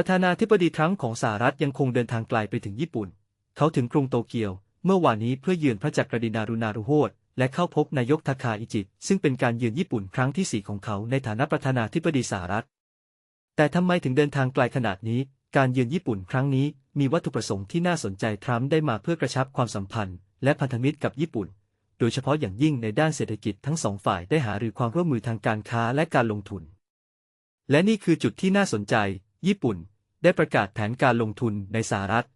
ประธานาธิบดีทรัมป์ของสหรัฐยังคงเดินทางไกลไปถึงญี่ปุ่น เขาถึงกรุงโตเกียว เมื่อวานนี้เพื่อเยือนพระจักรดินารุนารุโฮตและเข้าพบนายกทาคาอิจิซึ่งเป็นการเยือนญี่ปุ่นครั้งที่สี่ของเขาในฐานะประธานาธิบดีสหรัฐ แต่ทำไมถึงเดินทางไกลขนาดนี้ การเยือนญี่ปุ่นครั้งนี้มีวัตถุประสงค์ที่น่าสนใจทรัมป์ได้มาเพื่อกระชับความสัมพันธ์ และพันธมิตรกับญี่ปุ่น โดยเฉพาะอย่างยิ่งในด้านเศรษฐกิจทั้งสองฝ่ายได้หารือความร่วมมือทางการค้าและการลงทุน และนี่คือจุดที่น่าสนใจ ญี่ปุ่น ได้ประกาศแผนการลงทุนในสหรัฐ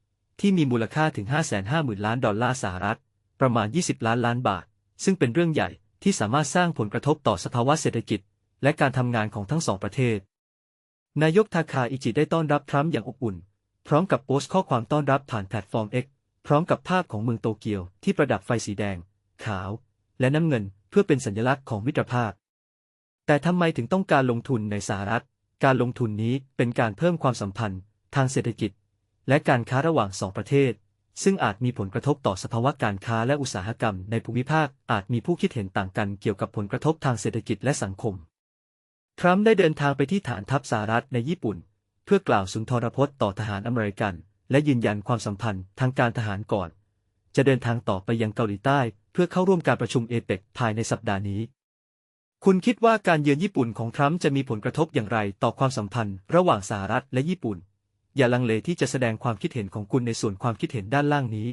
ที่มีมูลค่าถึง 550,000 ล้านดอลลาร์สหรัฐ ประมาณ 20 ล้านล้านบาท ซึ่งเป็นเรื่องใหญ่ที่สามารถสร้างผลกระทบต่อสภาวะเศรษฐกิจ และการทำงานของทั้งสองประเทศ นายกทาคาอิจิได้ต้อนรับทรัมป์อย่างอบอุ่น พร้อมกับโพสต์ข้อความต้อนรับผ่านแพลตฟอร์ม X พร้อมกับภาพของเมืองโตเกียวที่ประดับไฟสีแดง ขาว และน้ำเงินเพื่อเป็นสัญลักษณ์ของมิตรภาพ แต่ทำไมถึงต้องการลงทุนในสหรัฐ การลงทุนนี้เป็นการเพิ่มความสัมพันธ์ ทางเศรษฐกิจ และการค้าระหว่างสองประเทศ ซึ่งอาจมีผลกระทบต่อสภาวะการค้าและอุตสาหกรรมในภูมิภาค อาจมีผู้คิดเห็นต่างกันเกี่ยวกับผลกระทบทางเศรษฐกิจและสังคม ทรัมป์ได้เดินทางไปที่ฐานทัพสหรัฐในญี่ปุ่น เพื่อกล่าวสุนทรพจน์ต่อทหารอเมริกัน และยืนยันความสัมพันธ์ทางการทหารก่อน จะเดินทางต่อไปยังเกาหลีใต้ เพื่อเข้าร่วมการประชุมเอเปกภายในสัปดาห์นี้ คุณคิดว่าการเยือนญี่ปุ่นของทรัมป์จะมีผลกระทบอย่างไรต่อความสัมพันธ์ระหว่างสหรัฐและญี่ปุ่น อย่าลังเลที่จะแสดงความคิดเห็นของคุณในส่วนความคิดเห็นด้านล่างนี้